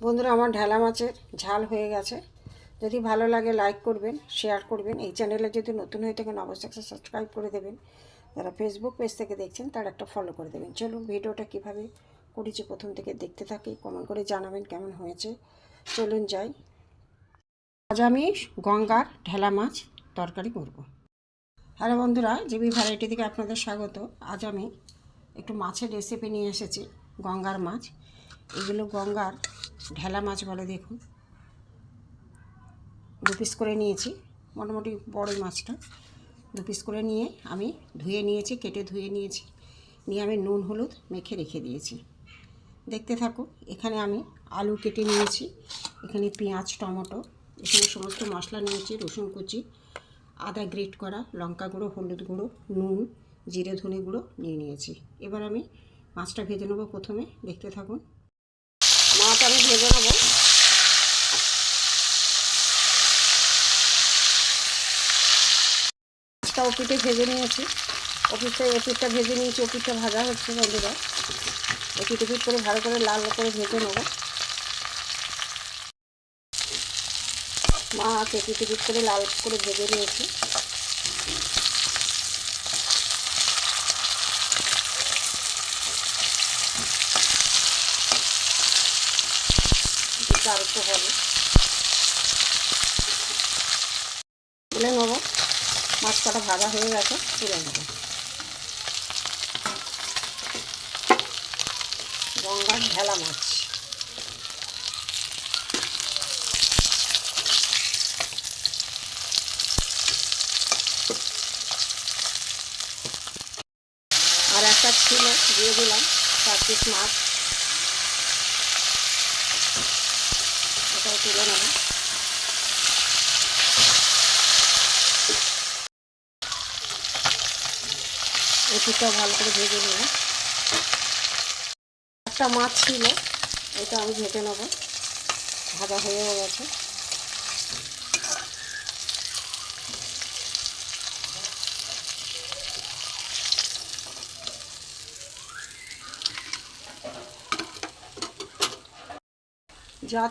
বন্ধুরা, আমার ঢেলা মাছের ঝাল হয়ে গেছে। যদি ভালো লাগে লাইক করবেন শেয়ার করবেন। এই চ্যানেলে যদি নতুন হয়ে থাকেন, অবশ্যই সাবস্ক্রাইব করে দেবেন। যারা ফেসবুক পেজ থেকে দেখছেন, তারা একটা ফলো করে দেবেন। চলুন, ভিডিওটা কীভাবে করেছি, প্রথম থেকে দেখতে থাকি কমেন্ট করে জানাবেন কেমন হয়েছে। চলুন যাই। আজ আমি গঙ্গার ঢেলা মাছ তরকারি করব। হ্যালো বন্ধুরা, জিবি ভ্যারাইটি থেকে আপনাদের স্বাগত। আজ আমি একটু মাছের রেসিপি নিয়ে এসেছি, গঙ্গার মাছ। এগুলো গঙ্গার ঢেলা মাছ বলে দেখুন। দু পিস করে নিয়েছি, মোটামুটি বড়ই মাছটা। দু পিস করে নিয়ে আমি ধুয়ে নিয়েছি, কেটে ধুয়ে নিয়েছি। নিয়ে আমি নুন, হলুদ মেখে রেখে দিয়েছি। দেখতে থাকুন এখানে আমি আলু কেটে নিয়েছি, এখানে পেঁয়াজ, টমেটো, এখানে সমস্ত মশলা নিয়েছি, রসুন কুচি, আদা গ্রেট করা, লঙ্কা গুঁড়ো, হলুদ গুঁড়ো, নুন, জিরে ধনে গুঁড়ো নিয়ে নিয়েছি। এবার আমি মাছটা ভেজে নেব প্রথমে, দেখতে থাকুন। আমি ভেজে নেব। মাছটা ওপিটে ভেজে নিয়েছি। ওপিটটা ওপিটটা ভেজে নিয়েছি ওপিটটা ভাজা হচ্ছে বন্ধুরা। ওপিট ওপিট করে ভালো করে লাল করে ভেজে নেব। মাছ এপিট ওপিট করে লাল করে ভেজে নিয়েছি। দিতে হবে তুলে নেব। মাছ কটা ভাজা হয়ে গেছে, তুলে নেব। গঙ্গার ঢেলা মাছ। আর একটা ছিল, দিয়ে দিলাম চার মাছ। এটাও তুলে নেব। এটিটাও ভালো করে ভেজে নেব। একটা মাছ ছিল এটা আমি ভেজে নেব। ভাজা হয়েও গেছে। যা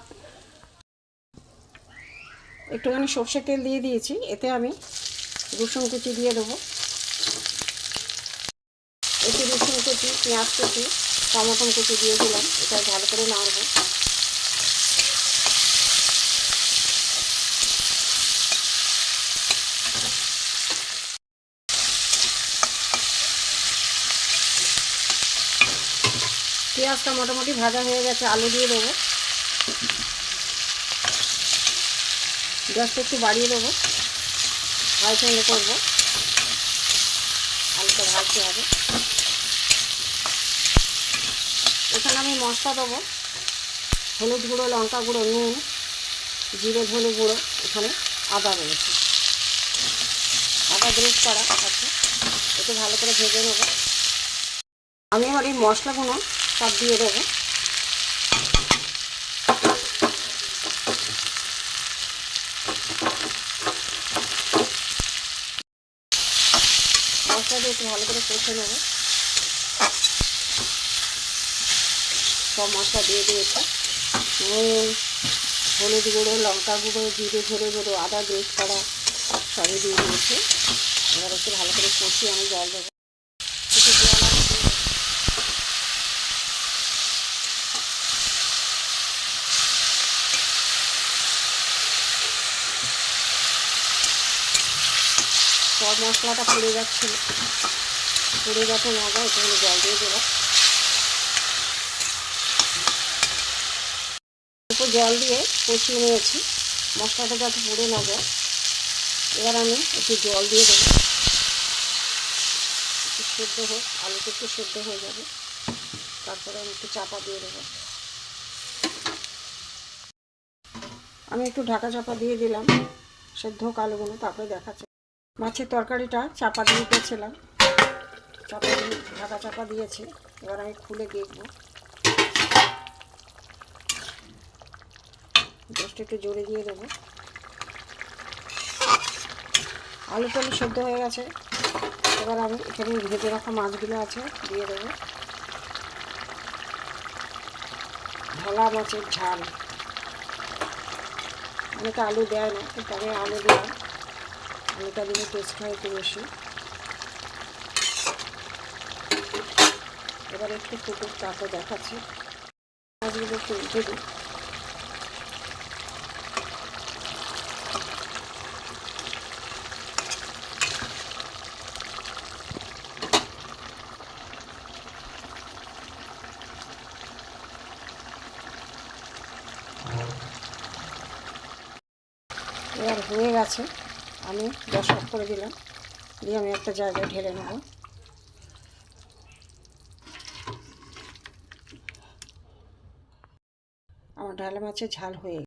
একটুখানি সর্ষের তেল দিয়ে দিয়েছি, এতে আমি রসুন কুচি দিয়ে দেবো। এতে রসুন কুচি, পেঁয়াজ কুচি টমাটম কুচি দিয়ে দিলাম এটা ভালো করে নাড়বো। পেঁয়াজটা মোটামুটি ভাজা হয়ে গেছে, আলু দিয়ে দেবো। গ্যাসটা একটু বাড়িয়ে দেবো। ফ্লেমে করব। আলুটা ভাজতে হবে। এখানে আমি মশলা দেবো। হলুদ গুঁড়ো, লঙ্কা গুঁড়ো, নুন, জিরে, ধনে গুঁড়ো, এখানে আদা রয়েছে। আদা গ্রেট করা আছে। একটু ভালো করে ভেজে নেব। আমি এবার এই মশলাগুলো সব দিয়ে দেবো। মশলা দিয়ে একটু ভালো করে কষে নেব। সব মশলা দিয়ে দিয়েছে। হলুদ গুঁড়ো, লঙ্কা গুঁড়ো, জিরে ধরে গুঁড়ো, আদা গ্রেট করা সবই দিয়ে দিয়েছে। এবার একটু ভালো করে কষিয়ে আমি জল দেবো। কিছু জল আমি দিয়ে দেবো। সব মশলাটা পুড়ে যাচ্ছিল পুড়ে যাতে না যায় একটু জল দিয়ে দেবো। অল্প জল দিয়ে কষিয়ে নিয়েছি। মশলাটা যাতে পুড়ে না যায়। এবার আমি একটু জল দিয়ে দেবো। একটু সেদ্ধ হোক, আলুটা একটু সেদ্ধ হয়ে যাবে। তারপরে আমি একটু চাপা দিয়ে দেবো। আমি একটু ঢাকা চাপা দিয়ে দিলাম। সেদ্ধ হোক আলুগুলো, তারপরে দেখাচ্ছে। মাছের তরকারিটা চাপা দিয়ে দিয়েছিলাম। চাপা দিয়ে ঢাকা চাপা দিয়েছি। এবার আমি খুলে দেখব। জাস্ট একটু জোরে দিয়ে দেবো। আলু টালু সেদ্ধ হয়ে গেছে। এবার আমি এখানে ভেজে রাখা মাছগুলো আছে, দিয়ে দেবো। ভালো মাছের ঝাল। অনেকে আলু দেয় না, কিন্তু আমি আলু দিলাম। আলুটা দিলে টেস্ট হয় একটু বেশি এবার একটু ফুটুক তারপর দেখাচ্ছি। মাছগুলো একটু উঠে দিই। এবার হয়ে গেছে। আমি গ্যাস করে দিলাম। দিয়ে আমি একটা জায়গায় ঢেলে নেব। আমার ডালা মাছের ঝাল হয়ে